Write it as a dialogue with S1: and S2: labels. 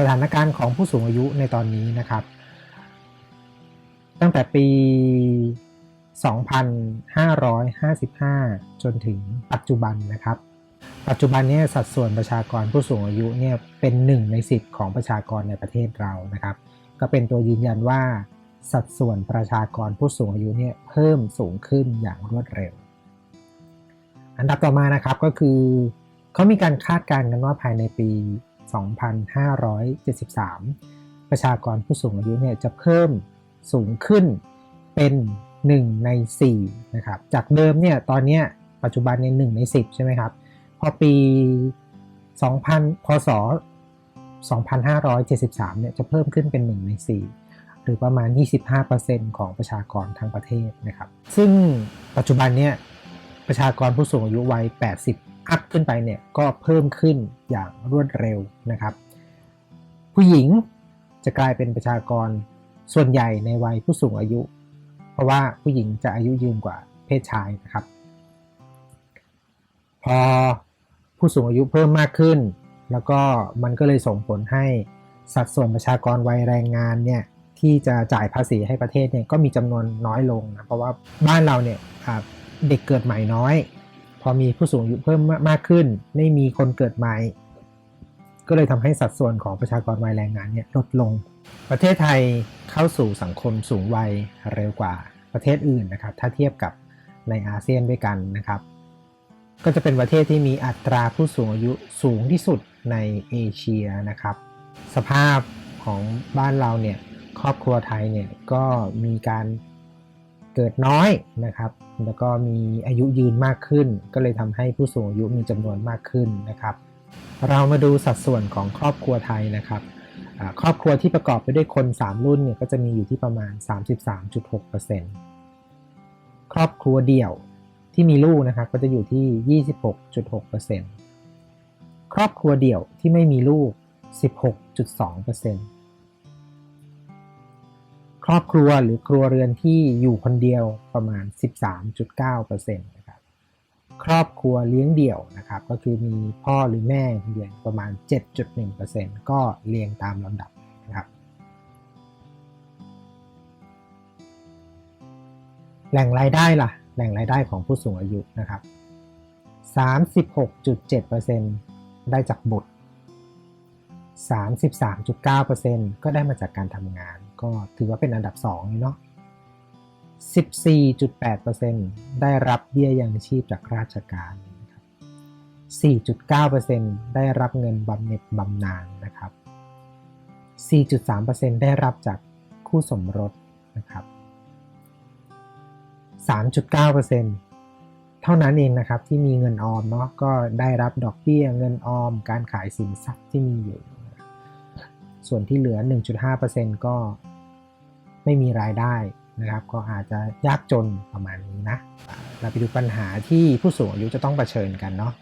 S1: สถานการณ์ของผู้สูงอายุในตอนนี้นะครับ ตั้งแต่ปี 2555 จนถึงปัจจุบันนะครับ ปัจจุบันนี้สัดส่วนประชากรผู้สูงอายุเนี่ยเป็นหนึ่งในสิบของประชากรในประเทศเรานะครับ ก็เป็นตัวยืนยันว่าสัดส่วนประชากรผู้สูงอายุเนี่ยเพิ่มสูงขึ้นอย่างรวดเร็ว อันดับต่อมานะครับก็คือเขามีการคาดการณ์กันว่าภายในปี 2573 ประชากรผู้สูงอายุเนี่ยจะเพิ่มสูงขึ้นเป็น 1 ใน 4 นะครับ จากเดิมเนี่ยตอนนี้ปัจจุบันเนี่ย1ใน 10 ใช่ไหมครับ พอปี 2000 พศ 2573 เนี่ยจะเพิ่มขึ้นเป็น 1 ใน 4 หรือประมาณ 25%ของประชากรทั้งประเทศนะครับ ซึ่งปัจจุบันเนี่ยประชากรผู้สูงอายุวัย 80 อัพขึ้นไปเนี่ยก็เพิ่มขึ้นอย่างรวดเร็วนะครับ ผู้หญิงจะกลายเป็นประชากรส่วนใหญ่ในวัยผู้สูงอายุ เพราะว่าผู้หญิงจะอายุยืนกว่าเพศชายนะครับ พอผู้สูงอายุเพิ่มมากขึ้น แล้วก็มันก็เลยส่งผลให้สัดส่วนประชากรวัยแรงงานเนี่ยที่จะจ่ายภาษีให้ประเทศเนี่ยก็มีจำนวนน้อยลงนะเพราะว่าบ้านเราเนี่ยเด็กเกิดใหม่น้อย พอมีผู้สูงอายุเพิ่มมากขึ้น ไม่มีคนเกิดใหม่ ก็เลยทำให้สัดส่วนของประชากรวัยแรงงานเนี่ยลดลง ประเทศไทยเข้าสู่สังคมสูงวัยเร็วกว่าประเทศอื่นนะครับ ถ้าเทียบกับในอาเซียนด้วยกันนะครับ ก็จะเป็นประเทศที่มีอัตราผู้สูงอายุสูงที่สุดในเอเชียนะครับ สภาพของบ้านเราเนี่ยครอบครัวไทยเนี่ยก็มีการ เกิดน้อยนะครับ แล้วก็มีอายุยืนมากขึ้น ก็เลยทำให้ผู้สูงอายุมีจำนวนมากขึ้นนะครับ เรามาดูสัดส่วนของครอบครัวไทยนะครับครอบครัวที่ประกอบไปด้วยคน 3 รุ่นเนี่ยก็จะมีอยู่ที่ประมาณ 33.6%ครอบครัวเดี่ยวที่มีลูกนะครับก็จะอยู่ที่ 26.6%ครอบครัวเดี่ยวที่ไม่มีลูก 16.2% ครอบครัวหรือครัวเรือนที่อยู่คนเดียวประมาณ 13.9%นะครับครอบครัวเลี้ยงเดี่ยวนะครับก็คือมีพ่อหรือแม่เลี้ยงประมาณ 7.1%ก็เรียงตามลำดับนะครับแหล่งรายได้ล่ะแหล่งรายได้ของผู้สูงอายุนะครับ 36.7%ได้จากบุตร 33.9%ก็ได้มาจากการทำงาน ก็ถือว่าเป็นอันดับ2เนาะ 14.8%ได้รับเบี้ยยังชีพจากราชการนะครับ 4.9%ได้รับเงินบำเหน็จบำนาญนะครับ 4.3%ได้รับจากคู่สมรสนะครับ 3.9%เท่านั้นเองนะครับที่มีเงินออมเนาะก็ได้รับดอกเบี้ยเงินออม การขายสินทรัพย์ที่มีอยู่ ส่วนที่เหลือ 1.5%ก็ไม่มีรายได้นะครับ ก็อาจจะยากจนประมาณนี้นะ เราไปดูปัญหาที่ผู้สูงอายุจะต้องเผชิญกันเนาะ